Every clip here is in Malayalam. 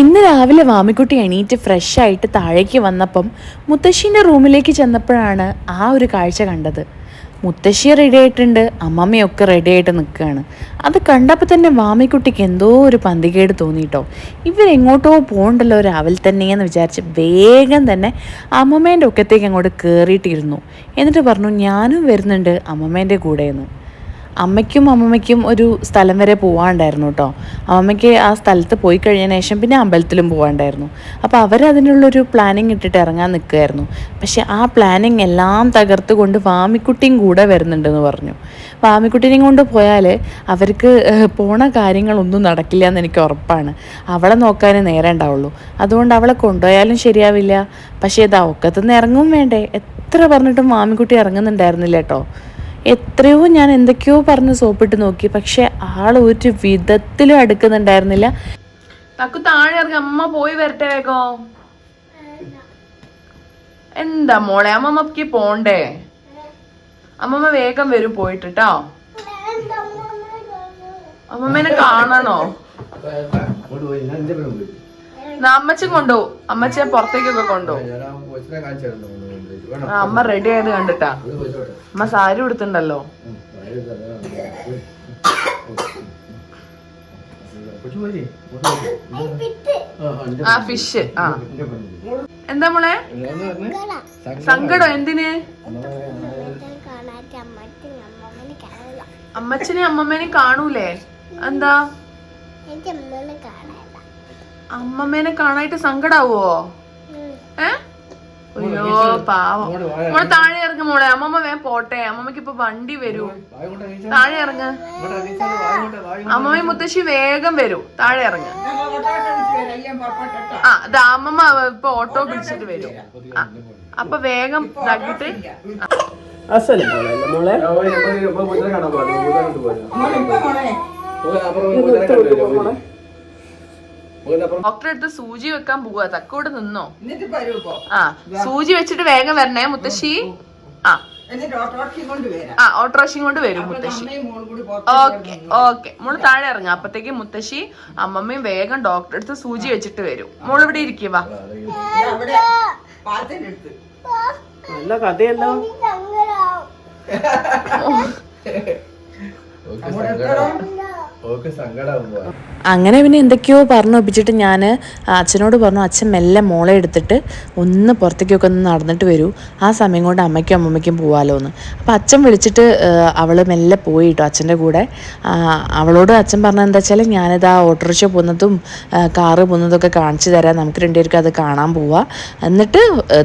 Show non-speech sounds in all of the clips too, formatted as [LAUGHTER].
ഇന്ന് രാവിലെ വാമിക്കുട്ടി എണീറ്റ് ഫ്രഷായിട്ട് താഴേക്ക് വന്നപ്പം മുത്തശ്ശീന്റെ റൂമിലേക്ക് ചെന്നപ്പോഴാണ് ആ ഒരു കാഴ്ച കണ്ടത്. മുത്തശ്ശി റെഡി ആയിട്ടുണ്ട് അമ്മമ്മയൊക്കെ റെഡി ആയിട്ട് നിൽക്കുകയാണ്. അത് കണ്ടപ്പോൾ തന്നെ വാമിക്കുട്ടിക്ക് എന്തോ ഒരു പന്തികേട് തോന്നിയിട്ടോ ഇവരെങ്ങോട്ടോ പോകണ്ടല്ലോ രാവിലെ തന്നെയെന്ന് വിചാരിച്ച് വേഗം തന്നെ അമ്മമ്മേന്റെ ഒക്കത്തേക്ക് അങ്ങോട്ട് കയറിയിട്ടിരുന്നു എന്നിട്ട് പറഞ്ഞു ഞാനും വരുന്നുണ്ട് അമ്മമ്മേന്റെ കൂടെയെന്ന്. അമ്മയ്ക്കും അമ്മമ്മയ്ക്കും ഒരു സ്ഥലം വരെ പോകാണ്ടായിരുന്നു കേട്ടോ അമ്മമ്മയ്ക്ക് ആ സ്ഥലത്ത് പോയി കഴിഞ്ഞതിന് ശേഷം പിന്നെ അമ്പലത്തിലും പോകാണ്ടായിരുന്നു അപ്പോൾ അവരതിനുള്ളൊരു പ്ലാനിങ് ഇട്ടിട്ട് ഇറങ്ങാൻ നിൽക്കുമായിരുന്നു പക്ഷെ ആ പ്ലാനിങ് എല്ലാം തകർത്ത് കൊണ്ട് വാമിക്കുട്ടിയും കൂടെ വരുന്നുണ്ടെന്ന് പറഞ്ഞു. വാമിക്കുട്ടിനെയും കൊണ്ട് പോയാൽ അവർക്ക് പോണ കാര്യങ്ങളൊന്നും നടക്കില്ല എന്ന് എനിക്ക് ഉറപ്പാണ്. അവളെ നോക്കാനേ നേരം ഉണ്ടാവുള്ളൂ. അതുകൊണ്ട് അവളെ കൊണ്ടുപോയാലും ശരിയാവില്ല. പക്ഷേ ഇതാ ഒക്കത്തുനിന്ന് ഇറങ്ങും വേണ്ടേ. എത്ര പറഞ്ഞിട്ടും വാമിക്കുട്ടി ഇറങ്ങുന്നുണ്ടായിരുന്നില്ല കേട്ടോ എത്രയോ ഞാൻ എന്തൊക്കെയോ പറഞ്ഞ് സോപ്പിട്ട് നോക്കി പക്ഷെ ആൾ ഒരു വിധത്തിലും അടുക്കുന്നുണ്ടായിരുന്നില്ല. തക്കു താഴെ ഇറങ്ങി അമ്മ പോയി വരട്ടെ വേഗോ. എന്താ മോളെ അമ്മമ്മക്ക് പോണ്ടേ? അമ്മമ്മ വേഗം വരും പോയിട്ട് ട്ടോ അമ്മമ്മേനെ കാണണോ? അമ്മച്ചൻ കൊണ്ടുപോകും അമ്മച്ചെ പുറത്തേക്കൊക്കെ കൊണ്ടുപോകും അമ്മ റെഡി ആയത് കണ്ടിട്ടാ അമ്മ സാരി ഉടുത്തുണ്ടല്ലോ. ആ. ഫിഷ് ആ. എന്താ മോളെ സങ്കടം. എന്തിന് അമ്മച്ചനെ അമ്മമ്മേനെ കാണൂലേ എന്താ അമ്മനെ അമ്മമ്മേനെ കാണായിട്ട് സങ്കടാവോ? ഏ? അയ്യോ പാവം. മോളെ താഴെ ഇറങ്ങ മോളെ. അമ്മമ്മ വേ പോട്ടെ. അമ്മമ്മക്ക് ഇപ്പൊ വണ്ടി വരൂ. താഴെ ഇറങ്ങ. അമ്മമ്മ മുത്തശ്ശി വേഗം വരൂ. താഴെ ഇറങ്ങ. ആ അത് അമ്മമ്മ ഇപ്പൊ ഓട്ടോ പിടിച്ചിട്ട് വരും. അപ്പൊ വേഗം ഇതാക്കിട്ട് അസൽ മോളെ. ഡോക്ടറെ അടുത്ത് സൂചി വെക്കാൻ പോവാ. തക്കോട് നിന്നോ? ആ സൂചി വെച്ചിട്ട് വേഗം വരണേ മുത്തശ്ശി. ആ. ആ ഓട്ടോറിക്ഷയും കൊണ്ട് വരും മുത്തശ്ശി. അമ്മയും മോളും കൂടി ഓക്കെ ഓക്കെ. മോൾ താഴെ ഇറങ്ങാം. അപ്പത്തേക്ക് മുത്തശ്ശി അമ്മമ്മയും വേഗം ഡോക്ടറെ അടുത്ത് സൂചി വെച്ചിട്ട് വരും. മോൾ ഇവിടെ ഇരിക്കുക നല്ല കഥയല്ലോ. ഓക്ക് അങ്ങനെ പിന്നെ എന്തൊക്കെയോ പറഞ്ഞു ഒപ്പിച്ചിട്ട് ഞാൻ അച്ഛനോട് പറഞ്ഞു അച്ഛൻ മെല്ലെ മോളെ എടുത്തിട്ട് ഒന്ന് പുറത്തേക്കൊക്കെ ഒന്ന് നടന്നിട്ട് വരൂ. ആ സമയം കൊണ്ട് അമ്മയ്ക്കും അമ്മമ്മയ്ക്കും പോവാലോ എന്ന് അപ്പോൾ അച്ഛൻ വിളിച്ചിട്ട് അവൾ മെല്ലെ പോയി കേട്ടോ അച്ഛന്റെ കൂടെ. അവളോട് അച്ഛൻ പറഞ്ഞത് എന്താ വെച്ചാൽ ഞാനിത് ആ ഓട്ടോറിക്ഷ പോകുന്നതും കാറ് പോകുന്നതൊക്കെ കാണിച്ചു തരാം. നമുക്ക് രണ്ടുപേർക്കും അത് കാണാൻ പോവാം. എന്നിട്ട്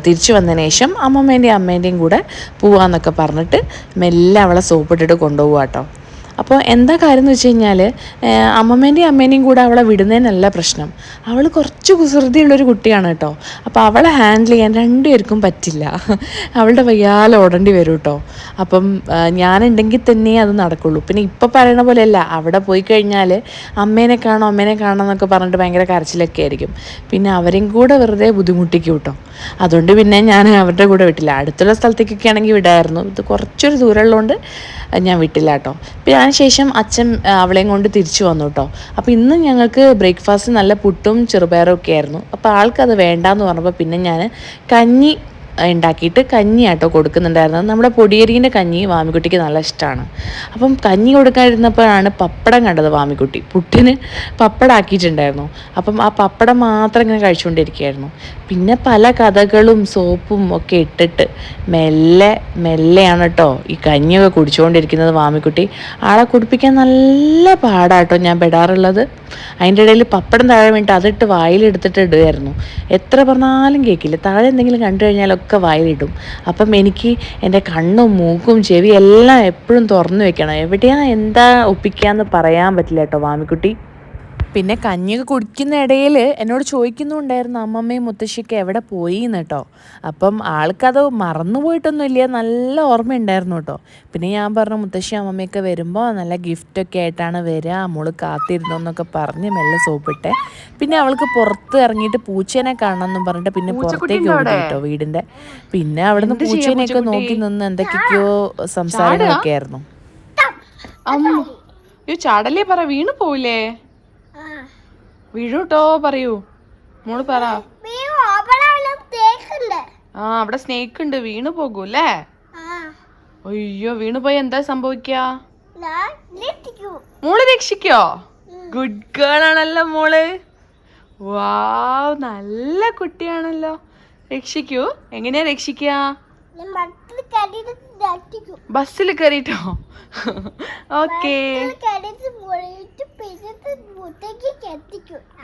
തിരിച്ചു വന്നതിന് ശേഷം അമ്മമ്മേന്റെയും അമ്മേന്റെയും കൂടെ പോവാന്നൊക്കെ പറഞ്ഞിട്ട് മെല്ലെ അവളെ സോപ്പിട്ടിട്ട് കൊണ്ടുപോവാ കേട്ടോ അപ്പോൾ എന്താ കാര്യം എന്ന് വെച്ച് കഴിഞ്ഞാൽ അമ്മമ്മേന്റെയും അമ്മേനെയും കൂടെ അവളെ വിടുന്നതിനല്ല പ്രശ്നം. അവൾ കുറച്ച് കുസൃതിയുള്ളൊരു കുട്ടിയാണ് കേട്ടോ. അപ്പോൾ അവളെ ഹാൻഡിൽ ചെയ്യാൻ രണ്ടുപേർക്കും പറ്റില്ല. അവളുടെ വയ്യാലെ ഓടേണ്ടി വരും കേട്ടോ. അപ്പം ഞാനുണ്ടെങ്കിൽ തന്നെ അത് നടക്കുള്ളൂ. പിന്നെ ഇപ്പോൾ പറയണ പോലെയല്ല. അവിടെ പോയി കഴിഞ്ഞാൽ അമ്മേനെ കാണോ അമ്മേനെ കാണണം എന്നൊക്കെ പറഞ്ഞിട്ട് ഭയങ്കര കരച്ചിലൊക്കെ ആയിരിക്കും. പിന്നെ അവരെയും കൂടെ വെറുതെ ബുദ്ധിമുട്ടിക്കും കേട്ടോ. അതുകൊണ്ട് പിന്നെ ഞാൻ അവരുടെ കൂടെ വിട്ടില്ല. അടുത്തുള്ള സ്ഥലത്തേക്കൊക്കെ ആണെങ്കിൽ വിടായിരുന്നു. ഇത് കുറച്ചൊരു ദൂരമുള്ളതുകൊണ്ട് ഞാൻ വിട്ടില്ല കേട്ടോ. പിന്നെ അതിനുശേഷം അച്ഛൻ അവളെയും കൊണ്ട് തിരിച്ചു വന്നു കേട്ടോ അപ്പോൾ ഇന്ന് ഞങ്ങൾക്ക് ബ്രേക്ക്ഫാസ്റ്റ് നല്ല പുട്ടും ചെറുപയറും ഒക്കെ ആയിരുന്നു. അപ്പോൾ ആൾക്കത് വേണ്ടാന്ന് പറഞ്ഞപ്പോൾ പിന്നെ ഞാൻ കഞ്ഞി ഉണ്ടാക്കിയിട്ട് കഞ്ഞി ആട്ടോ കൊടുക്കുന്നുണ്ടായിരുന്നത്. നമ്മുടെ പൊടിയരീന്റെ കഞ്ഞി വാമിക്കുട്ടിക്ക് നല്ല ഇഷ്ടമാണ് അപ്പം കഞ്ഞി കൊടുക്കാതിരുന്നപ്പോഴാണ് പപ്പടം കണ്ടത് വാമിക്കുട്ടി. പുട്ടിന് പപ്പടം ആക്കിയിട്ടുണ്ടായിരുന്നു അപ്പം ആ പപ്പടം മാത്രം ഇങ്ങനെ കഴിച്ചുകൊണ്ടിരിക്കുകയായിരുന്നു. പിന്നെ പല കഥകളും സോപ്പും ഒക്കെ ഇട്ടിട്ട് മെല്ലെ മെല്ലെയാണ് കേട്ടോ ഈ കഞ്ഞിയൊക്കെ കുടിച്ചുകൊണ്ടിരിക്കുന്നത് വാമിക്കുട്ടി ആളെ കുടിപ്പിക്കാൻ നല്ല പാടാട്ടോ ഞാൻ പെടാറുള്ളത്. അതിന്റെ ഇടയിൽ പപ്പടം താഴെ വേണ്ടി അതിട്ട് വായിലെടുത്തിട്ട് ഇടുമായിരുന്നു എത്ര പറഞ്ഞാലും കേൾക്കില്ല. താഴെ എന്തെങ്കിലും കണ്ടു കഴിഞ്ഞാലൊക്കെ വായിലിടും. അപ്പം എനിക്ക് എന്റെ കണ്ണും മൂക്കും ചെവി എല്ലാം എപ്പോഴും തുറന്നു വെക്കണം. എവിടെയാ എന്താ ഒപ്പിക്കാന്ന് പറയാൻ പറ്റില്ല കേട്ടോ വാമിക്കുട്ടി പിന്നെ കഞ്ഞിയൊക്കെ കുടിക്കുന്ന ഇടയിൽ എന്നോട് ചോദിക്കുന്നുണ്ടായിരുന്നു അമ്മമ്മയും മുത്തശ്ശിയൊക്കെ എവിടെ പോയി എന്ന് കേട്ടോ അപ്പം ആൾക്കത് മറന്നു പോയിട്ടൊന്നുമില്ല നല്ല ഓർമ്മയുണ്ടായിരുന്നു കേട്ടോ പിന്നെ ഞാൻ പറഞ്ഞു മുത്തശ്ശി അമ്മമ്മയൊക്കെ വരുമ്പോൾ നല്ല ഗിഫ്റ്റൊക്കെ ആയിട്ടാണ് വരിക മോൾ കാത്തിരുന്നു എന്നൊക്കെ പറഞ്ഞ് മെല്ലെ സോപ്പിട്ടെ. പിന്നെ അവൾക്ക് പുറത്ത് ഇറങ്ങിയിട്ട് പൂച്ചേനെ കാണണം എന്നും പറഞ്ഞിട്ട് പിന്നെ പുറത്തേക്ക് ഓടി കേട്ടോ വീടിന്റെ പിന്നെ അവിടുന്ന് പൂച്ചേനെയൊക്കെ നോക്കി നിന്ന് എന്തൊക്കെയൊക്കെയോ സംസാരങ്ങളൊക്കെ ആയിരുന്നു. ചാടലേ പറ വീണു പോവില്ലേ? വീഴൂട്ടോ പറയൂ. മോൾ പറ. ആ അവിടെ സ്നേക്ക് ഉണ്ട് വീണ് പോകൂല്ലേ അയ്യോ വീണ് പോയി എന്താ സംഭവിക്കാ? മോൾ രക്ഷിക്കോ? ഗുഡ് ഗേൾ ആണല്ലോ മോൾ. വാവ് നല്ല കുട്ടിയാണല്ലോ. രക്ഷിക്കൂ. എങ്ങനെയാ രക്ഷിക്കുക ബസ്സിൽ കയറിട്ടോ ഓക്കെ.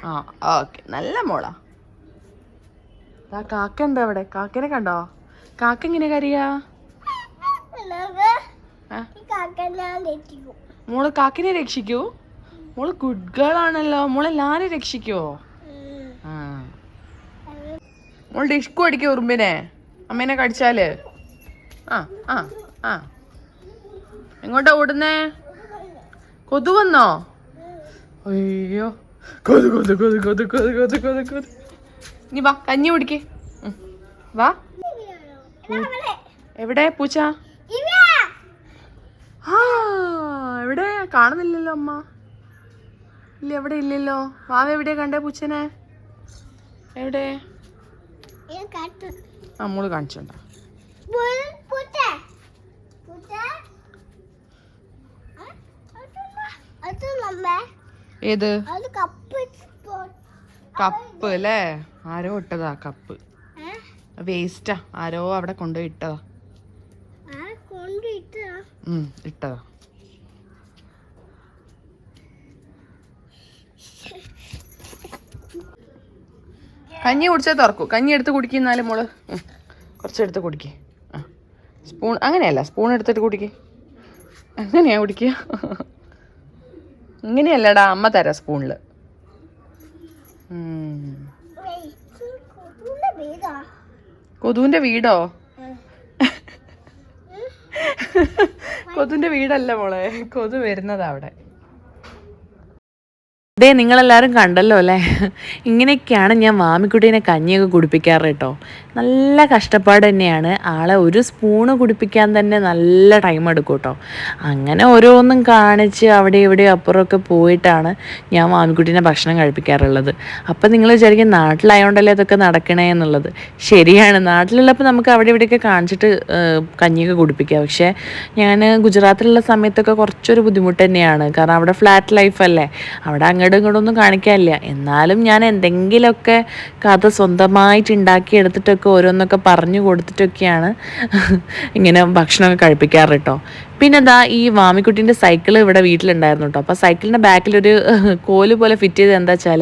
ആ ഓക്കെ. നല്ല മോളാ. ആ കാക്ക ഉണ്ട് അവിടെ. കാക്കനെ കണ്ടോ? കാക്ക എങ്ങനെ കറിയാ മോൾ കാക്കിനെ രക്ഷിക്കൂ? മോൾ ഗുഡ് ഗേൾ ആണല്ലോ. മോളെ എല്ലാരും രക്ഷിക്കുവോ ആ. മോൾ ഡിഷ്കു അടിക്കോ ഉറുമ്പിനെ. അമ്മേനെ കടിച്ചാൽ. ആ ആ ആ. എങ്ങോട്ടാ ഓടുന്നേ? കൊതു വന്നോ? അയ്യോ. കൊതു കൊതു കൊതു കൊതു കൊതു കൊതു കൊതു കൊതു. ഇനി വാ കഞ്ഞി കുടിക്കേ. വാ. എവിടെ പൂച്ച? ആ എവിടെ? കാണുന്നില്ലല്ലോ അമ്മ. ഇല്ല എവിടെ ഇല്ലല്ലോ. വാവ എവിടെയാ കണ്ടേ പൂച്ചനെ? എവിടെ? ആ മോൾ കാണിച്ചോണ്ട പൂച്ച പൂച്ച അത് നമ്മ ഏത്? കപ്പ് കപ്പ് അല്ലേ? ആരോ ഇട്ടതാ കപ്പ്. വേസ്റ്റാ. ആരോ അവിടെ കൊണ്ടുപോയി ഇട്ടതാ. ഇട്ടതാ. കഞ്ഞി കുടിച്ചാൽ തുറക്കൂ. കഞ്ഞി എടുത്ത് കുടിക്കുന്നാലും മോൾ. കുറച്ചെടുത്ത് കുടിക്കേ. സ്പൂൺ അങ്ങനെയല്ല സ്പൂൺ എടുത്തിട്ട് കുടിക്കേ. അങ്ങനെയാ കുടിക്കുക. ഇങ്ങനെയല്ലടാ അമ്മ തരാം സ്പൂണിൽ കൊതുവിന്റെ വീടോ? കൊതുവിന്റെ വീടല്ല മോളെ കൊതു വരുന്നതാ അവിടെ. ദേ നിങ്ങളെല്ലാവരും കണ്ടല്ലോ അല്ലേ? ഇങ്ങനെയൊക്കെയാണ് ഞാൻ മാമിക്കുട്ടീനെ കഞ്ഞിയൊക്കെ കുടിപ്പിക്കാറ് കേട്ടോ. നല്ല കഷ്ടപ്പാട് തന്നെയാണ്. ആളെ ഒരു സ്പൂണ് കുടിപ്പിക്കാൻ തന്നെ നല്ല ടൈം എടുക്കും കേട്ടോ. അങ്ങനെ ഓരോന്നും കാണിച്ച് അവിടെ ഇവിടെ അപ്പുറമൊക്കെ പോയിട്ടാണ് ഞാൻ മാമിക്കുട്ടീനെ ഭക്ഷണം കഴിപ്പിക്കാറുള്ളത്. അപ്പം നിങ്ങൾ വിചാരിക്കും നാട്ടിലായോണ്ടല്ലേ അതൊക്കെ നടക്കണേ എന്നുള്ളത്. ശരിയാണ്. നാട്ടിലുള്ളപ്പോൾ നമുക്ക് അവിടെ ഇവിടെയൊക്കെ കാണിച്ചിട്ട് കഞ്ഞിയൊക്കെ കുടിപ്പിക്കാം. പക്ഷേ ഞാൻ ഗുജറാത്തിലുള്ള സമയത്തൊക്കെ കുറച്ചൊരു ബുദ്ധിമുട്ട് തന്നെയാണ്. കാരണം അവിടെ ഫ്ലാറ്റ് ലൈഫല്ലേ അവിടെ അങ്ങോട്ടും ഇങ്ങോട്ടും കാണിക്കാനില്ല. എന്നാലും ഞാൻ എന്തെങ്കിലുമൊക്കെ കഥ സ്വന്തമായിട്ട് ഉണ്ടാക്കിയെടുത്തിട്ടൊക്കെ ഓരോന്നൊക്കെ പറഞ്ഞു കൊടുത്തിട്ടൊക്കെയാണ് ഇങ്ങനെ ഭക്ഷണമൊക്കെ കഴിപ്പിക്കാറ് കേട്ടോ പിന്നെ ഈ വാമിക്കുട്ടീന്റെ സൈക്കിൾ ഇവിടെ വീട്ടിലുണ്ടായിരുന്നു കേട്ടോ അപ്പോൾ സൈക്കിളിന്റെ ബാക്കിലൊരു [LAUGHS] കോൽ പോലെ ഫിറ്റ് ചെയ്ത് എന്താ വെച്ചാൽ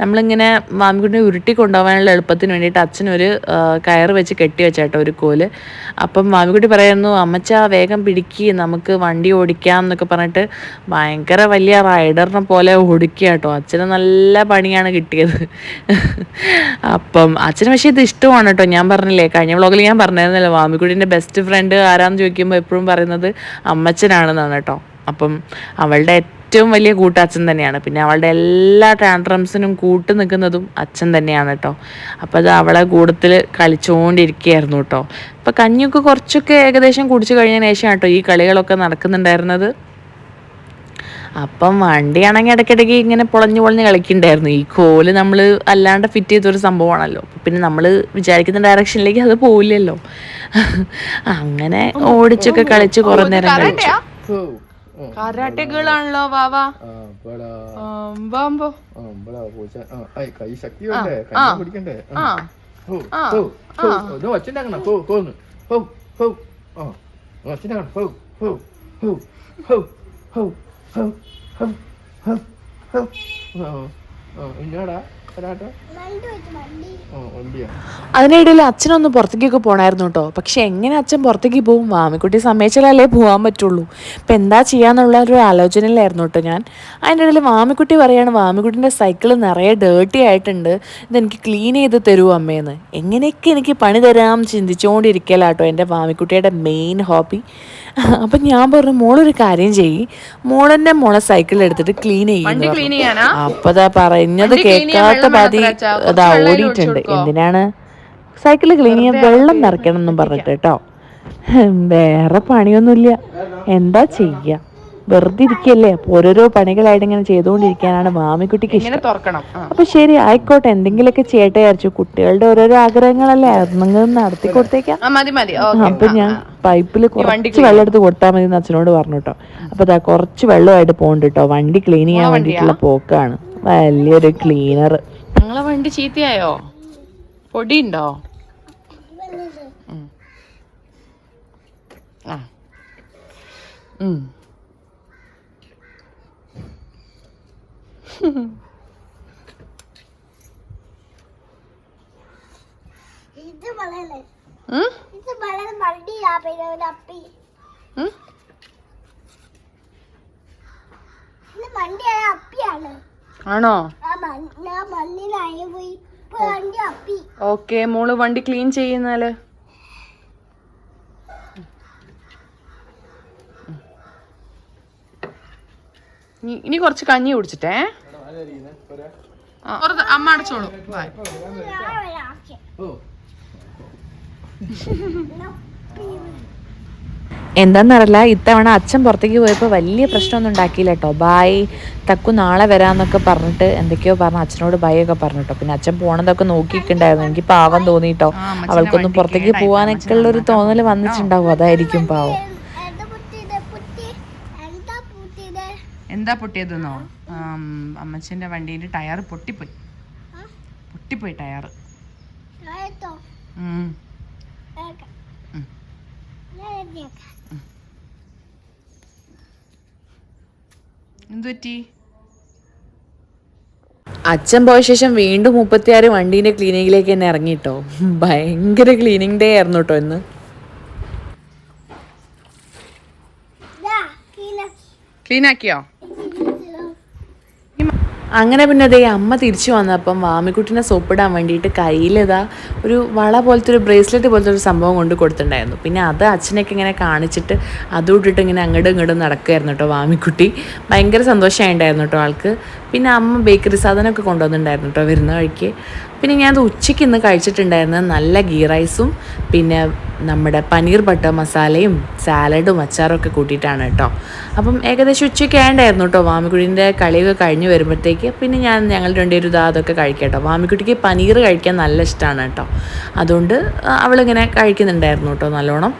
നമ്മളിങ്ങനെ വാമിക്കുട്ടിനെ ഉരുട്ടി കൊണ്ടുപോകാനുള്ള എളുപ്പത്തിന് വേണ്ടിയിട്ട് അച്ഛനൊരു കയറ് വെച്ച് കെട്ടി വെച്ചേട്ടോ ഒരു കോൽ. അപ്പം വാമിക്കുട്ടി പറയുന്നു അമ്മച്ച വേഗം പിടിക്ക് നമുക്ക് വണ്ടി ഓടിക്കാം എന്നൊക്കെ പറഞ്ഞിട്ട് ഭയങ്കര വലിയ റൈഡറിനെ പോലെ ഓടിക്കുക കേട്ടോ അച്ഛന് നല്ല പണിയാണ് കിട്ടിയത്. [LAUGHS] അപ്പം അച്ഛന് പക്ഷേ ഇത് ഇഷ്ടമാണ് കേട്ടോ ഞാൻ പറഞ്ഞില്ലേ കഴിഞ്ഞ വ്ളോഗിൽ ഞാൻ പറഞ്ഞിരുന്നല്ലോ വാമിക്കുട്ടീന്റെ ബെസ്റ്റ് ഫ്രണ്ട് ആരാന്ന് ചോദിക്കുമ്പോൾ എപ്പോഴും പറയുന്നത് അമ്മച്ചനാണെന്നാണ് കേട്ടോ. അപ്പം അവളുടെ ഏറ്റവും വലിയ കൂട്ടച്ഛൻ തന്നെയാണ്. പിന്നെ അവളുടെ എല്ലാ ടാൻട്രംസിനും കൂട്ട് നിൽക്കുന്നതും അച്ഛൻ തന്നെയാണ് കേട്ടോ. അപ്പോൾ അത് അവളെ കൂടത്തിൽ കളിച്ചുകൊണ്ടിരിക്കുകയായിരുന്നു കേട്ടോ. അപ്പോൾ കഞ്ഞിയൊക്കെ കുറച്ചൊക്കെ ഏകദേശം കുടിച്ചു കഴിഞ്ഞതിന് ശേഷം കേട്ടോ ഈ കളികളൊക്കെ നടക്കുന്നുണ്ടായിരുന്നത്. അപ്പം വണ്ടിയാണെങ്കിൽ ഇടയ്ക്കിടയ്ക്ക് ഇങ്ങനെ പൊളഞ്ഞു പൊളഞ്ഞ് കളിക്കുന്നുണ്ടായിരുന്നു ഈ കോൽ നമ്മൾ അല്ലാണ്ട് ഫിറ്റ് ചെയ്തൊരു സംഭവമാണല്ലോ. പിന്നെ നമ്മൾ വിചാരിക്കുന്ന ഡയറക്ഷനിലേക്ക് അത് പോവില്ലല്ലോ. അങ്ങനെ ഓടിച്ചൊക്കെ കളിച്ച് കുറെ നേരം കളിച്ചു. ഹോ ഹോ ഹോ ഹോ അതിനിടയിൽ അച്ഛനൊന്ന് പുറത്തേക്കൊക്കെ പോണായിരുന്നു കേട്ടോ. പക്ഷെ എങ്ങനെ അച്ഛൻ പുറത്തേക്ക് പോകും? മാമിക്കുട്ടി സമ്മതിച്ചാലല്ലേ പോകാൻ പറ്റുള്ളൂ. ഇപ്പം എന്താ ചെയ്യാന്നുള്ള ഒരു ആലോചനയിലായിരുന്നു കേട്ടോ ഞാൻ. അതിനിടയിൽ മാമിക്കുട്ടി പറയാണ് മാമിക്കുട്ടിന്റെ സൈക്കിൾ നിറയെ ഡേർട്ടി ആയിട്ടുണ്ട്. ഇതെനിക്ക് ക്ലീൻ ചെയ്ത് തരൂ അമ്മയെന്ന് എങ്ങനെയൊക്കെ എനിക്ക് പണി തരാം ചിന്തിച്ചുകൊണ്ടിരിക്കലാട്ടോ എന്റെ മാമിക്കുട്ടിയുടെ മെയിൻ ഹോബി [LAUGHS] അപ്പം ഞാൻ പറഞ്ഞു മോളൊരു കാര്യം ചെയ്യ്. മോളെന്നെ മോളെ സൈക്കിൾ എടുത്തിട്ട് ക്ലീൻ ചെയ്യുന്നു അപ്പതാ പറഞ്ഞത് കേൾക്കാത്ത പാതി അതാ ഓടിയിട്ടുണ്ട്. എന്തിനാണ്? സൈക്കിൾ ക്ലീൻ ചെയ്യാൻ വെള്ളം നിറയ്ക്കണം എന്നും പറഞ്ഞിട്ട് കേട്ടോ. [LAUGHS] വേറെ പണിയൊന്നുമില്ല. എന്താ ചെയ്യാ? വെറുതെ ഇരിക്കല്ലേ? അപ്പൊ ഓരോരോ പണികളായിട്ട് ഇങ്ങനെ ചെയ്തുകൊണ്ടിരിക്കാനാണ് മാമിക്കുട്ടിക്ക് ഇഷ്ടം. അപ്പൊ ശരി ആയിക്കോട്ടെ. എന്തെങ്കിലുമൊക്കെ ചെയ്യട്ടെ വിചാരിച്ചു. കുട്ടികളുടെ ഓരോരോ ആഗ്രഹങ്ങളല്ലേ? അതൊന്നും നടത്തി കൊടുത്തേക്കാം. അപ്പൊ ഞാൻ പൈപ്പിൽ കുറച്ച് വെള്ളം എടുത്ത് കൊടുത്താൽ മതി എന്ന് അച്ഛനോട് പറഞ്ഞു കേട്ടോ. അപ്പൊ അതാ കുറച്ച് വെള്ളമായിട്ട് പോകണ്ട കേട്ടോ. വണ്ടി ക്ലീൻ ചെയ്യാൻ വേണ്ടിട്ടുള്ള വേണ്ടിയിട്ടുള്ള പോക്കാണ്. വലിയൊരു ക്ലീനർ നിങ്ങളെ വണ്ടി ചീത്തയായോ? പൊടി ഉണ്ടോ ആ. ഉം വളരെ ഉം? ഇത് വളരെ മടിയാ പിന്നെ ഒരു അപ്പി ഉം? ഇത് മണ്ടിയായ അപ്പിയാണ് ആണോ? ഓക്കെ മോൾ വണ്ടി ക്ലീൻ ചെയ്യുന്നാൽ. ഇനി- കുറച്ച് കഞ്ഞി കുടിച്ചിട്ടേ. പുറത്ത് അമ്മ അടച്ചോളൂ. ബൈ എന്താന്നറല്ല എന്താന്നറിയില്ല ഇത്തവണ അച്ഛൻ പുറത്തേക്ക് പോയപ്പോൾ വലിയ പ്രശ്നമൊന്നും ഉണ്ടാക്കിയില്ല കേട്ടോ ബായ് തക്കു നാളെ വരാന്നൊക്കെ പറഞ്ഞിട്ട് എന്തൊക്കെയോ പറഞ്ഞു അച്ഛനോട് ബൈ ഒക്കെ പറഞ്ഞു കേട്ടോ പിന്നെ അച്ഛൻ പോണതൊക്കെ നോക്കിയിട്ടുണ്ടായിരുന്നു. എനിക്ക് പാവം തോന്നിട്ടോ അവൾക്കൊന്നും പുറത്തേക്ക്. പോകാനൊക്കെ ഉള്ള ഒരു തോന്നൽ വന്നിട്ടുണ്ടാവും. അതായിരിക്കും പാവം. എന്താ പൊട്ടിയതെന്നോ? ആം, അമ്മച്ചിന്റെ വണ്ടിയുടെ ടയർ പൊട്ടിപ്പോയി. പൊട്ടിപ്പോയി ടയർ എന്തുപറ്റി. എന്തു പറ്റി? അച്ഛൻ പോയ ശേഷം വീണ്ടും മുപ്പത്തിയാറ് വണ്ടീന്റെ ക്ലീനിങ്ങിലേക്ക് തന്നെ ഇറങ്ങിട്ടോ? ഭയങ്കര ക്ലീനിങ് ഡേ ആയിരുന്നു കേട്ടോ ഇന്ന്. ക്ലീനാക്കിയോ? അങ്ങനെ പിന്നെ അതേ അമ്മ തിരിച്ചു വന്നപ്പം വാമിക്കുട്ടിനെ സോപ്പിടാൻ വേണ്ടിയിട്ട് കയ്യിലിതാ ഒരു വള പോലത്തെ ഒരു ബ്രേസ്ലെറ്റ് പോലത്തെ ഒരു സംഭവം കൊണ്ട് കൊടുത്തിട്ടുണ്ടായിരുന്നു. പിന്നെ അത് അച്ഛനൊക്കെ ഇങ്ങനെ കാണിച്ചിട്ട് അതും ഇട്ടിട്ട് ഇങ്ങനെ അങ്ങോട്ടും ഇങ്ങോട്ടും നടക്കുമായിരുന്നു കേട്ടോ വാമിക്കുട്ടി. ഭയങ്കര സന്തോഷമായിണ്ടായിരുന്നു കേട്ടോ ആൾക്ക്. പിന്നെ അമ്മ ബേക്കറി സാധനമൊക്കെ കൊണ്ടുവന്നിട്ടുണ്ടായിരുന്നു കേട്ടോ വരുന്ന വഴിക്ക്. പിന്നെ ഞാനത് ഉച്ചയ്ക്ക് ഇന്ന് കഴിച്ചിട്ടുണ്ടായിരുന്ന നല്ല ഗീ റൈസും പിന്നെ നമ്മുടെ പനീർ ബട്ടർ മസാലയും സാലഡും അച്ചാറും ഒക്കെ കൂട്ടിയിട്ടാണ് കേട്ടോ. അപ്പം ഏകദേശം ഉച്ചയ്ക്ക് ആണ്ടായിരുന്നു കേട്ടോ. വാമിക്കുട്ടീന്റെ കളിയൊക്കെ കഴിഞ്ഞ് വരുമ്പോഴത്തേക്ക് പിന്നെ ഞാൻ ഞങ്ങൾ രണ്ടുപേരും ഇതാ അതൊക്കെ കഴിക്കാം കേട്ടോ. വാമിക്കുട്ടിക്ക് പനീർ കഴിക്കാൻ നല്ല ഇഷ്ടമാണ് കേട്ടോ. അതുകൊണ്ട് അവളിങ്ങനെ കഴിക്കുന്നുണ്ടായിരുന്നു കേട്ടോ നല്ലോണം.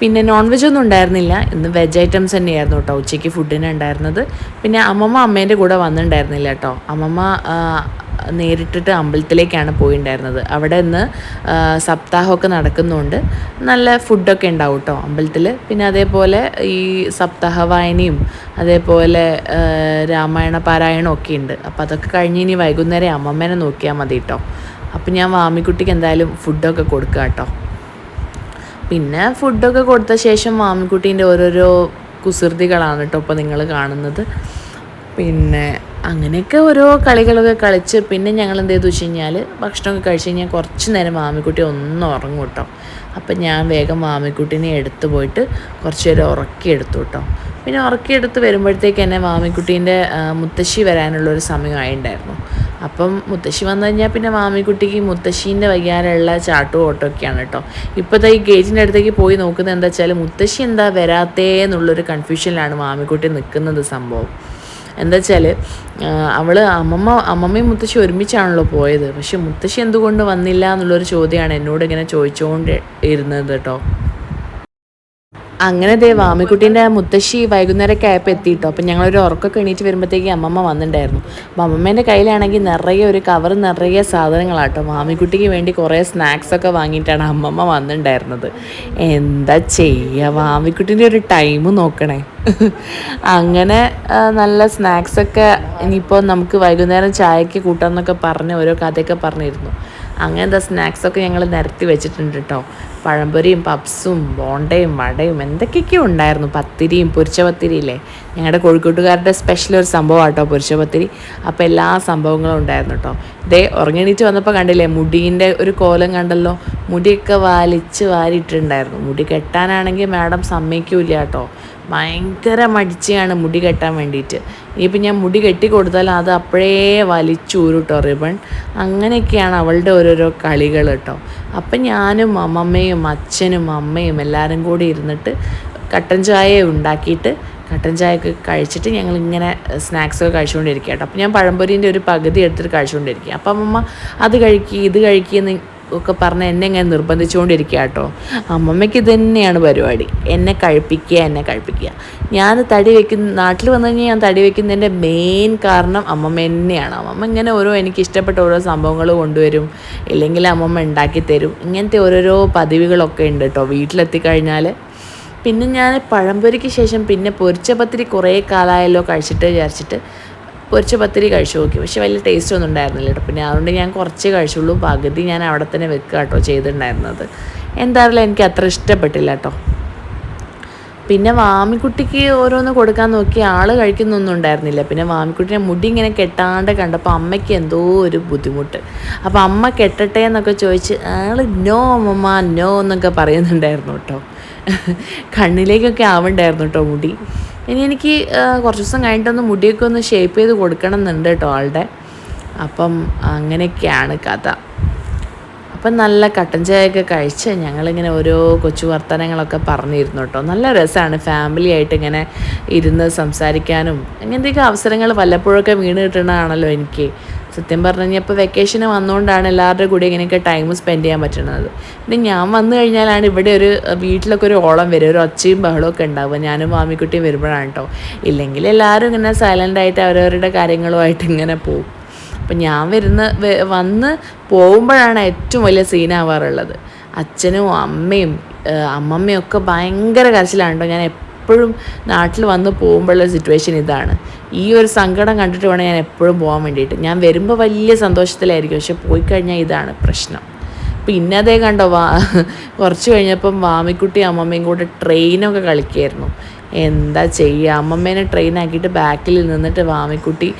പിന്നെ നോൺ വെജ് ഒന്നും ഉണ്ടായിരുന്നില്ല. ഇന്ന് വെജ് ഐറ്റംസ് തന്നെയായിരുന്നു കേട്ടോ. ഉച്ചയ്ക്ക് ഫുഡിന് ഉണ്ടായിരുന്നത്. പിന്നെ അമ്മമ്മ അമ്മേന്റെ കൂടെ വന്നിട്ടുണ്ടായിരുന്നില്ല കേട്ടോ. അമ്മമ്മ നേരിട്ടിട്ട് അമ്പലത്തിലേക്കാണ് പോയിണ്ടായിരുന്നത്. അവിടെ നിന്ന് സപ്താഹമൊക്കെ നടക്കുന്നുണ്ട് നല്ല ഫുഡൊക്കെ ഉണ്ടാവും കേട്ടോ അമ്പലത്തിൽ പിന്നെ അതേപോലെ ഈ സപ്താഹ വായനയും അതേപോലെ രാമായണ പാരായണം ഒക്കെ ഉണ്ട് അപ്പോൾ അതൊക്കെ കഴിഞ്ഞ് ഇനി വൈകുന്നേരം അമ്മമ്മേനെ നോക്കിയാൽ മതി കേട്ടോ അപ്പം ഞാൻ വാമിക്കുട്ടിക്ക് എന്തായാലും ഫുഡൊക്കെ കൊടുക്കുക കേട്ടോ പിന്നെ ഫുഡൊക്കെ കൊടുത്ത ശേഷം വാമിക്കുട്ടീന്റെ ഓരോരോ കുസൃതികളാണ് കേട്ടോ ഇപ്പോൾ നിങ്ങൾ കാണുന്നത്. പിന്നെ അങ്ങനെയൊക്കെ ഓരോ കളികളൊക്കെ കളിച്ച് പിന്നെ ഞങ്ങൾ എന്ത് ചെയ്തു വെച്ച് കഴിഞ്ഞാൽ ഭക്ഷണമൊക്കെ കഴിച്ച് കഴിഞ്ഞാൽ കുറച്ച് നേരം മാമിക്കുട്ടി ഒന്ന് ഉറങ്ങും കേട്ടോ. അപ്പം ഞാൻ വേഗം മാമിക്കുട്ടീനെ എടുത്തു പോയിട്ട് കുറച്ച് നേരം ഉറക്കിയെടുത്തു കേട്ടോ. പിന്നെ ഉറക്കിയെടുത്ത് വരുമ്പോഴത്തേക്ക് എന്നെ മാമിക്കുട്ടീന്റെ മുത്തശ്ശി വരാനുള്ള ഒരു സമയമായിട്ടുണ്ടായിരുന്നു അപ്പം മുത്തശ്ശി വന്നു കഴിഞ്ഞാൽ പിന്നെ മാമിക്കുട്ടിക്ക് മുത്തശ്ശീന്റെ വയ്യാനുള്ള ചാട്ടവും ഓട്ടമൊക്കെയാണ് കേട്ടോ. ഇപ്പോഴത്തെ ഈ ഗേറ്റിന്റെ അടുത്തേക്ക് പോയി നോക്കുന്നത് എന്താ വെച്ചാൽ മുത്തശ്ശി എന്താ വരാത്തേ എന്നുള്ളൊരു കൺഫ്യൂഷനിലാണ് മാമിക്കുട്ടി നിൽക്കുന്നത് സംഭവം. എന്താ വെച്ചാൽ അവൾ അമ്മമ്മ അമ്മമ്മയും മുത്തശ്ശി ഒരുമിച്ചാണല്ലോ പോയത്. പക്ഷെ മുത്തശ്ശി എന്തുകൊണ്ട് വന്നില്ല എന്നുള്ളൊരു ചോദ്യമാണ് എന്നോട് ഇങ്ങനെ ചോദിച്ചുകൊണ്ട് ഇരുന്നത് കേട്ടോ. അങ്ങനെ ദേ വാമിക്കുട്ടീന്റെ മുത്തശ്ശി വൈകുന്നേരമൊക്കെ ആയപ്പോൾ എത്തിയിട്ടോ അപ്പം ഞങ്ങളൊരു ഉറക്കമൊക്കെ എണീറ്റ് വരുമ്പോഴത്തേക്ക് അമ്മമ്മ വന്നിട്ടുണ്ടായിരുന്നു അപ്പം അമ്മമ്മേന്റെ കയ്യിലാണെങ്കിൽ നിറയെ ഒരു കവർ നിറയെ സാധനങ്ങളാട്ടോ. വാമിക്കുട്ടിക്ക് വേണ്ടി കുറേ സ്നാക്സ് ഒക്കെ വാങ്ങിയിട്ടാണ് അമ്മമ്മ വന്നിട്ടുണ്ടായിരുന്നത് എന്താ ചെയ്യുക വാമിക്കുട്ടീന്റെ ഒരു ടൈം നോക്കണേ. അങ്ങനെ നല്ല സ്നാക്സൊക്കെ ഇനിയിപ്പോൾ നമുക്ക് വൈകുന്നേരം ചായക്ക് കൂട്ടാമെന്നൊക്കെ പറഞ്ഞ് ഓരോ കഥയൊക്കെ പറഞ്ഞിരുന്നു. അങ്ങനത്തെ സ്നാക്സൊക്കെ ഞങ്ങൾ നിരത്തി വെച്ചിട്ടുണ്ട് കേട്ടോ പഴംപൊരിയും പപ്സും ബോണ്ടയും വടയും എന്തൊക്കെയൊക്കെയോ ഉണ്ടായിരുന്നു? പത്തിരിയും പൊരിച്ച പത്തിരിയില്ലേ ഞങ്ങളുടെ കോഴിക്കോട്ടുകാരുടെ സ്പെഷ്യൽ ഒരു സംഭവം കേട്ടോ പൊരിച്ച പത്തിരി അപ്പോൾ എല്ലാ സംഭവങ്ങളും ഉണ്ടായിരുന്നു കേട്ടോ ഇതേ ഉറങ്ങിണീറ്റ് വന്നപ്പോൾ കണ്ടില്ലേ മുടീന്റെ ഒരു കോലം കണ്ടല്ലോ? മുടിയൊക്കെ വാലിച്ച് വാരിയിട്ടുണ്ടായിരുന്നു മുടി കെട്ടാനാണെങ്കിൽ മാഡം സമ്മതിക്കൂല കേട്ടോ ഭയങ്കര മടിച്ചാണ് മുടി കെട്ടാൻ വേണ്ടിയിട്ട് ഇനിയിപ്പോൾ ഞാൻ മുടി കെട്ടി കൊടുത്താൽ അത് അപ്പോഴേ വലിച്ചു കേട്ടോ റിബൺ. അങ്ങനെയൊക്കെയാണ് അവളുടെ ഓരോരോ കളികൾ കേട്ടോ. അപ്പം ഞാനും അമ്മമ്മയും അച്ഛനും അമ്മയും എല്ലാവരും കൂടി ഇരുന്നിട്ട് കട്ടൻ ചായ ഉണ്ടാക്കിയിട്ട് കട്ടൻ ചായയൊക്കെ കഴിച്ചിട്ട് ഞങ്ങൾ ഇങ്ങനെ സ്നാക്സൊക്കെ കഴിച്ചുകൊണ്ടിരിക്കുക കേട്ടോ. അപ്പോൾ ഞാൻ പഴംപൊരീന്റെ ഒരു പകുതി എടുത്തിട്ട് കഴിച്ചുകൊണ്ടിരിക്കുക അപ്പം അമ്മമ്മ അത് കഴിക്കുക ഇത് കഴിക്കുകയെന്ന് ഒക്കെ പറഞ്ഞ് എന്നെ ഇങ്ങനെ നിർബന്ധിച്ചുകൊണ്ടിരിക്കുക കേട്ടോ. അമ്മമ്മയ്ക്ക് തന്നെയാണ് പരിപാടി. എന്നെ കഴിപ്പിക്കുക എന്നെ കഴിപ്പിക്കുക. ഞാൻ തടി വെക്കുന്ന നാട്ടിൽ വന്നു കഴിഞ്ഞാൽ ഞാൻ തടി വെക്കുന്നതിന്റെ മെയിൻ കാരണം അമ്മമ്മ തന്നെയാണ്. അമ്മമ്മ ഇങ്ങനെ ഓരോ എനിക്ക് ഇഷ്ടപ്പെട്ട ഓരോ സംഭവങ്ങൾ കൊണ്ടുവരും. ഇല്ലെങ്കിൽ അമ്മമ്മ ഉണ്ടാക്കി തരും. ഇങ്ങനത്തെ ഓരോരോ പതിവുകളൊക്കെ ഉണ്ട് കേട്ടോ വീട്ടിലെത്തിക്കഴിഞ്ഞാൽ പിന്നെ ഞാൻ പഴംപൊരിക്ക് ശേഷം പിന്നെ പൊരിച്ച പത്തിരി കുറേ കാലമായല്ലോ കഴിച്ചിട്ട് വിചാരിച്ചിട്ട് പൊരിച്ച പത്തിരി കഴിച്ചു നോക്കി. പക്ഷെ വലിയ ടേസ്റ്റ് ഒന്നും ഉണ്ടായിരുന്നില്ല കേട്ടോ പിന്നെ അതുകൊണ്ട് ഞാൻ കുറച്ച് കഴിച്ചുള്ളൂ. പകുതി ഞാൻ അവിടെ തന്നെ വെക്കുക കേട്ടോ ചെയ്തിട്ടുണ്ടായിരുന്നത്. എന്തായാലും എനിക്ക് അത്ര ഇഷ്ടപ്പെട്ടില്ല കേട്ടോ പിന്നെ വാമിക്കുട്ടിക്ക് ഓരോന്ന് കൊടുക്കാൻ നോക്കി ആൾ കഴിക്കുന്നൊന്നും ഉണ്ടായിരുന്നില്ല. പിന്നെ വാമിക്കുട്ടിനെ മുടി ഇങ്ങനെ കെട്ടാണ്ട് കണ്ടപ്പോൾ അമ്മയ്ക്ക് എന്തോ ഒരു ബുദ്ധിമുട്ട്. അപ്പോൾ അമ്മ കെട്ടട്ടെ എന്നൊക്കെ ചോദിച്ച് ആൾ നോ അമ്മമ്മ നോ എന്നൊക്കെ പറയുന്നുണ്ടായിരുന്നു കേട്ടോ കണ്ണിലേക്കൊക്കെ ആവണ്ടായിരുന്നു കേട്ടോ മുടി. ഇനി എനിക്ക് കുറച്ച് ദിവസം കഴിഞ്ഞിട്ടൊന്ന് മുടിയൊക്കെ ഒന്ന് ഷേപ്പ് ചെയ്ത് കൊടുക്കണം എന്നുണ്ട് കേട്ടോ ആളുടെ. അപ്പം അങ്ങനെയൊക്കെയാണ് കഥ. അപ്പം നല്ല കട്ടൻ ചായയൊക്കെ കഴിച്ച് ഞങ്ങളിങ്ങനെ ഓരോ കൊച്ചു വർത്തനങ്ങളൊക്കെ പറഞ്ഞിരുന്നു കേട്ടോ നല്ല രസമാണ് ഫാമിലി ആയിട്ട് ഇങ്ങനെ ഇരുന്ന് സംസാരിക്കാനും അങ്ങനത്തെയൊക്കെ അവസരങ്ങൾ വല്ലപ്പോഴൊക്കെ വീണ് കിട്ടണതാണല്ലോ എനിക്ക്. സത്യം പറഞ്ഞു കഴിഞ്ഞാൽ ഇപ്പോൾ വെക്കേഷന് വന്നുകൊണ്ടാണ് എല്ലാവരുടെ കൂടെ ഇങ്ങനെയൊക്കെ ടൈം സ്പെൻഡ് ചെയ്യാൻ പറ്റുന്നത്. പിന്നെ ഞാൻ വന്നു കഴിഞ്ഞാലാണ് ഇവിടെ ഒരു വീട്ടിലൊക്കെ ഒരു ഓളം വരും ഒരു ഒച്ചയും ഒക്കെ ഉണ്ടാവുക. ഞാനും മാമിക്കുട്ടിയും വരുമ്പോഴാണ് കേട്ടോ ഇല്ലെങ്കിൽ എല്ലാവരും ഇങ്ങനെ സൈലന്റ് ആയിട്ട് അവരവരുടെ കാര്യങ്ങളുമായിട്ട് ഇങ്ങനെ പോകും അപ്പം ഞാൻ വരുന്ന വന്ന് പോകുമ്പോഴാണ് ഏറ്റവും വലിയ സീനാവാറുള്ളത് അച്ഛനും അമ്മയും അമ്മമ്മയൊക്കെ ഭയങ്കര കരച്ചിലാണ് കേട്ടോ ഞാൻ എപ്പോഴും നാട്ടിൽ വന്ന് പോകുമ്പോഴുള്ള സിറ്റുവേഷൻ ഇതാണ്. ഈ ഒരു സങ്കടം കണ്ടിട്ട് വേണം ഞാൻ എപ്പോഴും പോകാൻ വേണ്ടിയിട്ട്. ഞാൻ വരുമ്പോൾ വലിയ സന്തോഷത്തിലായിരിക്കും. പക്ഷെ പോയി കഴിഞ്ഞാൽ ഇതാണ് പ്രശ്നം. പിന്നെ അതേ കണ്ടോ വാ കുറച്ച് കഴിഞ്ഞപ്പം വാമിക്കുട്ടി അമ്മമ്മയും കൂടെ ട്രെയിനൊക്കെ കളിക്കായിരുന്നു. എന്താ ചെയ്യുക? അമ്മമ്മേനെ ട്രെയിനാക്കിയിട്ട് ബാക്കിൽ നിന്നിട്ട് വാമിക്കുട്ടി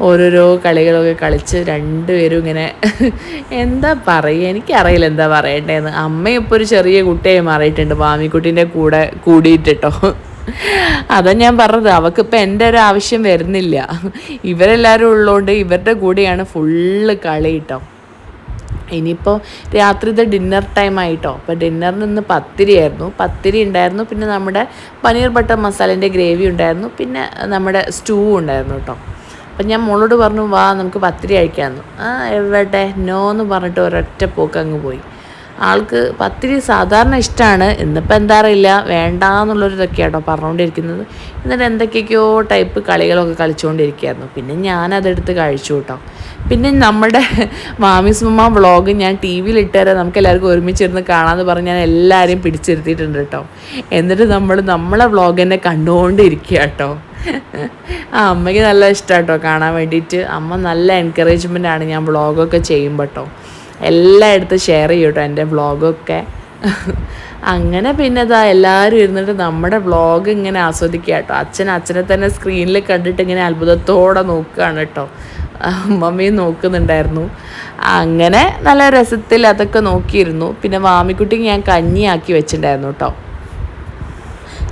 ഓരോരോ കളികളൊക്കെ കളിച്ച് രണ്ടുപേരും ഇങ്ങനെ എന്താ പറയുക? എനിക്കറിയില്ല എന്താ പറയണ്ടേന്ന് അമ്മ ഇപ്പോൾ ഒരു ചെറിയ കുട്ടിയായി മാറിയിട്ടുണ്ട് വാമിക്കുട്ടീന്റെ കൂടെ കൂടിയിട്ടിട്ടോ. അതാ ഞാൻ പറഞ്ഞത്. അവക്കിപ്പോൾ എന്റെ ഒരു ആവശ്യം വരുന്നില്ല. ഇവരെല്ലാവരും ഉള്ളതുകൊണ്ട് ഇവരുടെ കൂടെയാണ് ഫുള്ള് കളി കേട്ടോ ഇനിയിപ്പോൾ രാത്രിത്തെ ഡിന്നർ ടൈം ആയിട്ടോ. അപ്പോൾ ഡിന്നറിന് ഇന്ന് പത്തിരി ആയിരുന്നു. പത്തിരി ഉണ്ടായിരുന്നു. പിന്നെ നമ്മുടെ പനീർ ബട്ടർ മസാലേന്റെ ഗ്രേവി ഉണ്ടായിരുന്നു. പിന്നെ നമ്മുടെ സ്റ്റൂ ഉണ്ടായിരുന്നു കേട്ടോ. അപ്പം ഞാൻ മോളോട് പറഞ്ഞു വാ നമുക്ക് പത്തിരി കഴിക്കാമെന്നു ആ എവിടെ? നോ എന്ന് പറഞ്ഞിട്ട് ഒരൊറ്റ പോക്ക് അങ്ങ് പോയി. ആൾക്ക് പത്തിരി സാധാരണ ഇഷ്ടമാണ് ഇന്നിപ്പോൾ എന്താ അറിയില്ല വേണ്ടാന്നുള്ളൊരു ഇതൊക്കെ കേട്ടോ പറഞ്ഞുകൊണ്ടിരിക്കുന്നത് എന്നിട്ട് എന്തൊക്കെയൊക്കെയോ ടൈപ്പ് കളികളൊക്കെ കളിച്ചുകൊണ്ടിരിക്കുകയായിരുന്നു പിന്നെ ഞാനതെടുത്ത് കഴിച്ചു കേട്ടോ പിന്നെ നമ്മുടെ മാമിസ് മമ്മ വ്ളോഗ് ഞാൻ ടി വിയിൽ ഇട്ടുതരാം നമുക്ക് എല്ലാവർക്കും ഒരുമിച്ചിരുന്ന് കാണാമെന്ന് പറഞ്ഞ് ഞാൻ എല്ലാവരെയും പിടിച്ചിരുത്തിയിട്ടുണ്ട് കേട്ടോ എന്നിട്ട് നമ്മൾ നമ്മളെ വ്ളോഗ് തന്നെ കണ്ടുകൊണ്ടിരിക്കുക കേട്ടോ ആ അമ്മയ്ക്ക് നല്ല ഇഷ്ടം കേട്ടോ കാണാൻ വേണ്ടിയിട്ട്. അമ്മ നല്ല എൻകറേജ്മെന്റ് ആണ് ഞാൻ വ്ളോഗൊക്കെ ചെയ്യുമ്പോൾ കേട്ടോ എല്ലായിടത്തും ഷെയർ ചെയ്യും കേട്ടോ എന്റെ വ്ളോഗൊക്കെ അങ്ങനെ പിന്നെ ഇതാ എല്ലാവരും ഇരുന്നിട്ട് നമ്മുടെ വ്ളോഗ് ഇങ്ങനെ ആസ്വദിക്കുക കേട്ടോ അച്ഛൻ അച്ഛനെ തന്നെ സ്ക്രീനിൽ കണ്ടിട്ട് ഇങ്ങനെ അത്ഭുതത്തോടെ നോക്കുകയാണ് കേട്ടോ. മമ്മിയും നോക്കുന്നുണ്ടായിരുന്നു. അങ്ങനെ നല്ല രസത്തിൽ അതൊക്കെ നോക്കിയിരുന്നു. പിന്നെ വാമിക്കുട്ടിക്ക് ഞാൻ കഞ്ഞിയാക്കി വെച്ചിട്ടുണ്ടായിരുന്നു കേട്ടോ.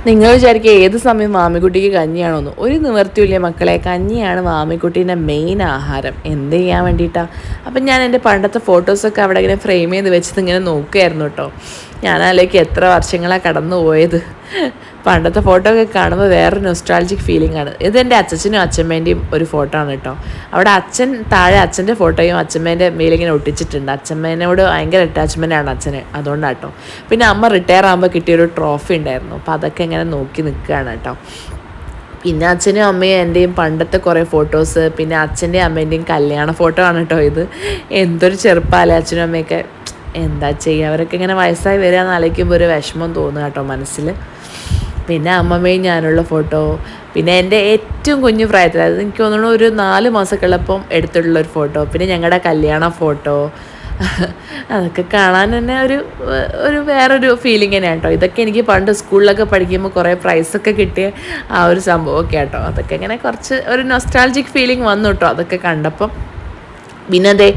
നിങ്ങൾ വിചാരിക്കുക ഏത് സമയം മാമിക്കുട്ടിക്ക് കഞ്ഞിയാണോന്ന്. ഒരു നിവർത്തിയില്ല മക്കളെ. കഞ്ഞിയാണ് മാമിക്കുട്ടീന്റെ മെയിൻ ആഹാരം. എന്ത് ചെയ്യാൻ വേണ്ടിയിട്ടാണ് അപ്പം ഞാൻ എന്റെ പണ്ടത്തെ ഫോട്ടോസൊക്കെ അവിടെ ഇങ്ങനെ ഫ്രെയിം ചെയ്ത് വെച്ചത് ഇങ്ങനെ നോക്കുകയായിരുന്നു കേട്ടോ ഞാനാലേക്ക് എത്ര വർഷങ്ങളാണ് കടന്നു പോയത് പണ്ടത്തെ ഫോട്ടോ ഒക്കെ കാണുമ്പോൾ വേറൊരു നൊസ്ട്രാൾജിക് ഫീലിംഗ് ആണ്. ഇത് എന്റെ അച്ഛനും അച്ഛമ്മേന്റെയും ഒരു ഫോട്ടോ ആണ് കേട്ടോ. അവിടെ അച്ഛൻ താഴെ അച്ഛന്റെ ഫോട്ടോയും അച്ഛമ്മേന്റെ മേലിങ്ങനെ ഒട്ടിച്ചിട്ടുണ്ട്. അച്ഛമ്മേനോട് ഭയങ്കര അറ്റാച്ച്മെന്റ് ആണ് അച്ഛന്. അതുകൊണ്ടാണ് കേട്ടോ പിന്നെ അമ്മ റിട്ടയർ ആകുമ്പോൾ കിട്ടിയൊരു ട്രോഫി ഉണ്ടായിരുന്നു. അപ്പോൾ അതൊക്കെ ഇങ്ങനെ നോക്കി നിൽക്കുകയാണ് കേട്ടോ പിന്നെ അച്ഛനും അമ്മയും എന്റെയും പണ്ടത്തെ കുറേ ഫോട്ടോസ് പിന്നെ അച്ഛന്റെയും അമ്മേന്റെയും കല്യാണ ഫോട്ടോ ആണ് കേട്ടോ ഇത്. എന്തൊരു ചെറുപ്പമല്ലേ അച്ഛനും അമ്മയൊക്കെ. എന്താ ചെയ്യുക അവരൊക്കെ ഇങ്ങനെ വയസ്സായി വരിക എന്ന് ഒരു വിഷമം തോന്നുക കേട്ടോ മനസ്സിൽ പിന്നെ അമ്മമ്മയും ഞാനുള്ള ഫോട്ടോ പിന്നെ എന്റെ ഏറ്റവും കുഞ്ഞു പ്രായത്തിൽ അതായത് എനിക്ക് തോന്നുന്നു ഒരു നാല് മാസമൊക്കെ ഉള്ളപ്പം എടുത്തിട്ടുള്ള ഒരു ഫോട്ടോ പിന്നെ ഞങ്ങളുടെ കല്യാണ ഫോട്ടോ അതൊക്കെ കാണാൻ തന്നെ ഒരു ഒരു വേറൊരു ഫീലിംഗ് തന്നെയാണ് കേട്ടോ. ഇതൊക്കെ എനിക്ക് പണ്ട് സ്കൂളിലൊക്കെ പഠിക്കുമ്പോൾ കുറേ പ്രൈസൊക്കെ കിട്ടിയ ആ ഒരു സംഭവമൊക്കെ കേട്ടോ. അതൊക്കെ ഇങ്ങനെ കുറച്ച് ഒരു നൊസ്റ്റാൾജിക് ഫീലിംഗ് വന്നു കേട്ടോ അതൊക്കെ കണ്ടപ്പം. പിന്നെ അതെ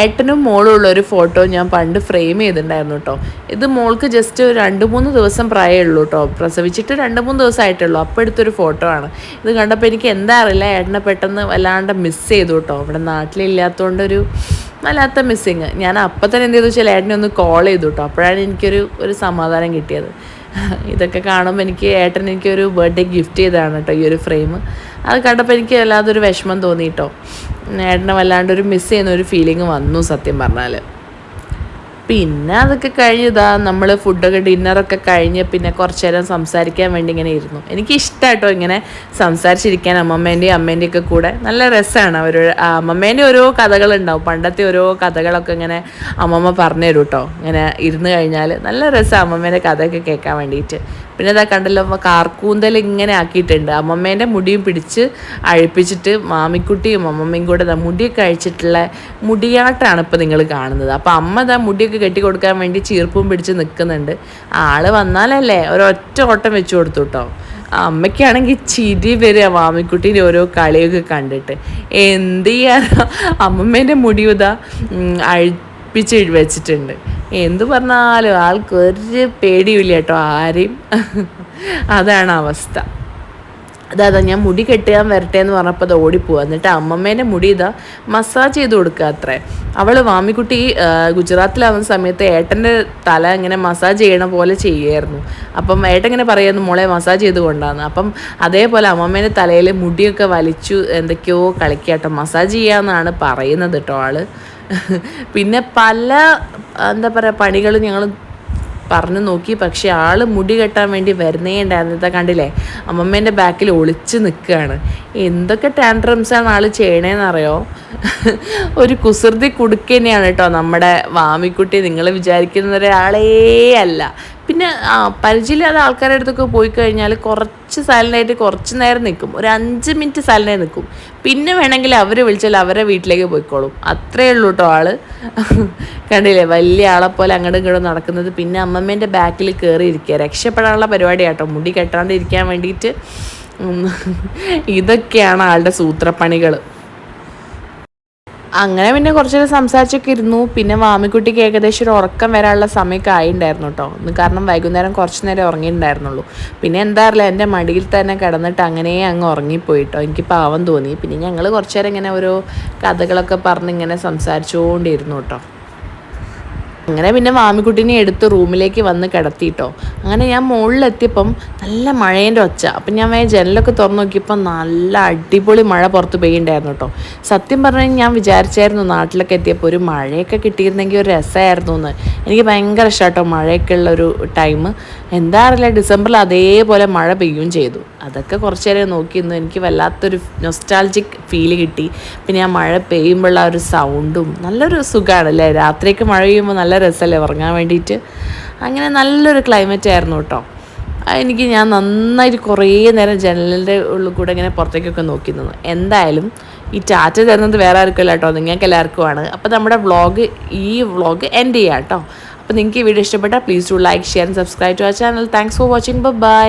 ഏട്ടനും ഉള്ള ഒരു ഫോട്ടോ ഞാൻ പണ്ട് ഫ്രെയിം ചെയ്തിട്ടുണ്ടായിരുന്നു കേട്ടോ. ഇത് മോൾക്ക് ജസ്റ്റ് ഒരു രണ്ട് മൂന്ന് ദിവസം പ്രായമേ ഉള്ളൂ കേട്ടോ. പ്രസവിച്ചിട്ട് രണ്ട് മൂന്ന് ദിവസം ആയിട്ടുള്ളൂ അപ്പോൾ എടുത്തൊരു ഫോട്ടോ ആണ്. ഇത് കണ്ടപ്പോൾ എനിക്ക് എന്താ അറിയില്ല ഏട്ടനെ പെട്ടെന്ന് വല്ലാണ്ട് മിസ് ചെയ്തു കേട്ടോ. ഇവിടെ നാട്ടിലില്ലാത്തതുകൊണ്ടൊരു വല്ലാത്ത മിസ്സിങ് ഞാൻ അപ്പം തന്നെ എന്ത് ചെയ്തു വെച്ചാൽ ഏട്ടനെ ഒന്ന് കോൾ ചെയ്തു കേട്ടോ. അപ്പോഴാണ് എനിക്കൊരു ഒരു സമാധാനം കിട്ടിയത്. ഇതൊക്കെ കാണുമ്പോൾ എനിക്ക് ഏട്ടൻ എനിക്കൊരു ബർത്ത്ഡേ ഗിഫ്റ്റ് ചെയ്തതാണ് കേട്ടോ ഈ ഒരു ഫ്രെയിം അത് കണ്ടപ്പോൾ എനിക്ക് വല്ലാതൊരു വിഷമം തോന്നി കേട്ടോ. ഏട്ടനെ വല്ലാണ്ട് ഒരു മിസ് ചെയ്യുന്ന ഒരു ഫീലിംഗ് വന്നു സത്യം പറഞ്ഞാൽ പിന്നെ അതൊക്കെ കഴിഞ്ഞതാ നമ്മൾ ഫുഡൊക്കെ ഡിന്നറൊക്കെ കഴിഞ്ഞ് പിന്നെ കുറച്ച് നേരം സംസാരിക്കാൻ വേണ്ടി ഇങ്ങനെ ഇരുന്നു. എനിക്ക് ഇഷ്ടമായിട്ടോ ഇങ്ങനെ സംസാരിച്ചിരിക്കാൻ അമ്മമ്മേന്റെയും അമ്മേന്റെയും ഒക്കെ കൂടെ. നല്ല രസമാണ് അവർ അമ്മമ്മേന്റെ ഓരോ കഥകളുണ്ടാവും. പണ്ടത്തെ ഓരോ കഥകളൊക്കെ ഇങ്ങനെ അമ്മമ്മ പറഞ്ഞു തരും കേട്ടോ ഇങ്ങനെ ഇരുന്ന് കഴിഞ്ഞാൽ നല്ല രസമാണ് അമ്മമ്മേന്റെ കഥയൊക്കെ കേൾക്കാൻ വേണ്ടിയിട്ട് പിന്നെ ഇതാ കണ്ടല്ലോ കാർക്കൂന്തൽ ഇങ്ങനെ ആക്കിയിട്ടുണ്ട്. അമ്മമ്മേന്റെ മുടിയും പിടിച്ച് അഴിപ്പിച്ചിട്ട് മാമിക്കുട്ടിയും അമ്മമ്മയും കൂടെ മുടിയൊക്കെ അഴിച്ചിട്ടുള്ള മുടിയാട്ടാണ് ഇപ്പോൾ നിങ്ങൾ കാണുന്നത്. അപ്പോൾ അമ്മ ദാ മുടിയൊക്കെ കെട്ടി കൊടുക്കാൻ വേണ്ടി ചീർപ്പും പിടിച്ച് നിൽക്കുന്നുണ്ട് ആൾ വന്നാലല്ലേ ഒരൊറ്റ ഓട്ടം വെച്ച് കൊടുത്തു കേട്ടോ അമ്മയ്ക്കാണെങ്കിൽ ചിരി വരിക മാമിക്കുട്ടീന്റെ ഓരോ കളിയൊക്കെ കണ്ടിട്ട്. എന്ത് ചെയ്യാനോ? അമ്മമ്മേന്റെ മുടിയുതാ അഴിപ്പിച്ച് വെച്ചിട്ടുണ്ട്. എന്തു പറഞ്ഞാലും ആൾക്ക് ഒരു പേടിയില്ല കേട്ടോ ആരെയും. അതാണ് അവസ്ഥ. അതാ ഞാൻ മുടി കെട്ടിയാൻ വരട്ടെ എന്ന് പറഞ്ഞപ്പോൾ അത് ഓടിപ്പോവാ. എന്നിട്ട് അമ്മമ്മേന്റെ മുടി ഇതാ മസാജ് ചെയ്ത് കൊടുക്കുക അത്രേ. അവൾ വാമിക്കുട്ടി ഗുജറാത്തിലാവുന്ന സമയത്ത് ഏട്ടന്റെ തല ഇങ്ങനെ മസാജ് ചെയ്യണ പോലെ ചെയ്യായിരുന്നു. അപ്പം ഏട്ടൻ ഇങ്ങനെ പറയുന്നു മോളെ മസാജ് ചെയ്ത് കൊണ്ടാന്ന്. അപ്പം അതേപോലെ അമ്മമ്മേന്റെ തലയിൽ മുടിയൊക്കെ വലിച്ചു എന്തൊക്കെയോ കളിക്കാട്ടോ മസാജ് ചെയ്യാമെന്നാണ് പറയുന്നത് കേട്ടോ ആൾ. പിന്നെ പല എന്താ പറയുക പണികളും ഞങ്ങൾ പറഞ്ഞു നോക്കി. പക്ഷേ ആൾ മുടി കെട്ടാൻ വേണ്ടി വരുന്നേ ഉണ്ടായിരുന്നത്തെ കണ്ടില്ലേ? അമ്മമ്മേന്റെ ബാക്കിൽ ഒളിച്ച് നിൽക്കുകയാണ് എന്തൊക്കെ ടാൻഡ്രംസാണ് ആൾ ചെയ്യണേന്നറിയോ? ഒരു കുസൃതി കുടുക്കന്നെയാണ് കേട്ടോ നമ്മുടെ വാമിക്കുട്ടി. നിങ്ങൾ വിചാരിക്കുന്ന ഒരാളേ അല്ല. പിന്നെ ആ പരിചയമില്ലാത്ത ആൾക്കാരുടെ അടുത്തൊക്കെ പോയി കഴിഞ്ഞാൽ കുറച്ച് സൈലന്റായിട്ട് കുറച്ച് നേരം നിൽക്കും ഒരു അഞ്ച് മിനിറ്റ് സൈലന്റായി നിൽക്കും പിന്നെ വേണമെങ്കിൽ അവർ വിളിച്ചാൽ അവരെ വീട്ടിലേക്ക് പോയിക്കോളും. അത്രയേ ഉള്ളൂ കേട്ടോ ആൾ. കണ്ടില്ലേ? വലിയ ആളെ പോലെ അങ്ങോട്ടും ഇങ്ങോട്ടും നടക്കുന്നത്. പിന്നെ അമ്മമ്മേന്റെ ബാക്കിൽ കയറി ഇരിക്കുക രക്ഷപ്പെടാനുള്ള പരിപാടിയാട്ടോ. മുടി കെട്ടാണ്ടിരിക്കാൻ വേണ്ടിയിട്ട്. ഇതൊക്കെയാണ് ആളുടെ സൂത്രപ്പണികൾ അങ്ങനെ പിന്നെ കുറച്ച് നേരം സംസാരിച്ചൊക്കെ ഇരുന്നു. പിന്നെ വാമിക്കുട്ടിക്ക് ഏകദേശം ഒരു ഉറക്കം വരാനുള്ള സമയമൊക്കെ ആയിണ്ടായിരുന്നു കേട്ടോ കാരണം വൈകുന്നേരം കുറച്ച് നേരം ഉറങ്ങിയിട്ടുണ്ടായിരുന്നുള്ളൂ. പിന്നെ എന്താ അറിയില്ല എന്റെ മടിയിൽ തന്നെ കിടന്നിട്ട് അങ്ങനെ അങ്ങ് ഉറങ്ങിപ്പോയിട്ടോ. എനിക്ക് പാവം തോന്നി. പിന്നെ ഞങ്ങൾ കുറച്ച് നേരം ഇങ്ങനെ ഓരോ കഥകളൊക്കെ പറഞ്ഞ് ഇങ്ങനെ സംസാരിച്ചുകൊണ്ടിരുന്നു കേട്ടോ അങ്ങനെ പിന്നെ മാമിക്കുട്ടീനെ എടുത്ത് റൂമിലേക്ക് വന്ന് കിടത്തിയിട്ടോ അങ്ങനെ ഞാൻ മുകളിലെത്തിയപ്പം നല്ല മഴേന്റെ ഒച്ച. അപ്പം ഞാൻ വേഗം ജനലൊക്കെ തുറന്നു നോക്കിയപ്പോൾ നല്ല അടിപൊളി മഴ പുറത്ത് പെയ്യുണ്ടായിരുന്നു കേട്ടോ. സത്യം പറഞ്ഞാൽ ഞാൻ വിചാരിച്ചായിരുന്നു നാട്ടിലൊക്കെ എത്തിയപ്പോൾ ഒരു മഴയൊക്കെ കിട്ടിയിരുന്നെങ്കിൽ ഒരു രസമായിരുന്നു എന്ന്. എനിക്ക് ഭയങ്കര ഇഷ്ടമാട്ടോ മഴയൊക്കെ ഉള്ള ഒരു ടൈം. എന്താ അറിയില്ല ഡിസംബറിൽ അതേപോലെ മഴ പെയ്യുകയും ചെയ്തു. അതൊക്കെ കുറച്ച് നേരം നോക്കിയിരുന്നു എനിക്ക് വല്ലാത്തൊരു നൊസ്റ്റാൾജിക് ഫീൽ കിട്ടി. പിന്നെ ആ മഴ പെയ്യുമ്പോഴുള്ള ആ ഒരു സൗണ്ടും നല്ലൊരു സുഖമാണ് അല്ലേ രാത്രിയൊക്കെ മഴ പെയ്യുമ്പോൾ നല്ല രസമല്ലേ ഉറങ്ങാൻ വേണ്ടിയിട്ട്? അങ്ങനെ നല്ലൊരു ക്ലൈമറ്റ് ആയിരുന്നു കേട്ടോ. എനിക്ക് ഞാൻ നന്നായിട്ട് കുറേ നേരം ജനലിന്റെ ഉള്ളിൽ കൂടെ ഇങ്ങനെ പുറത്തേക്കൊക്കെ നോക്കി നിന്നു. എന്തായാലും ഈ ടാറ്റ തരുന്നത് വേറെ ആർക്കുമല്ല കേട്ടോ. നിങ്ങൾക്ക് എല്ലാവർക്കുമാണ് അപ്പോൾ നമ്മുടെ വ്ളോഗ് ഈ വ്ളോഗ് എൻഡ് ചെയ്യാം കേട്ടോ. അപ്പോൾ നിങ്ങൾക്ക് ഈ വീഡിയോ ഇഷ്ടപ്പെട്ടാൽ please to like share and subscribe to our channel thanks for watching bye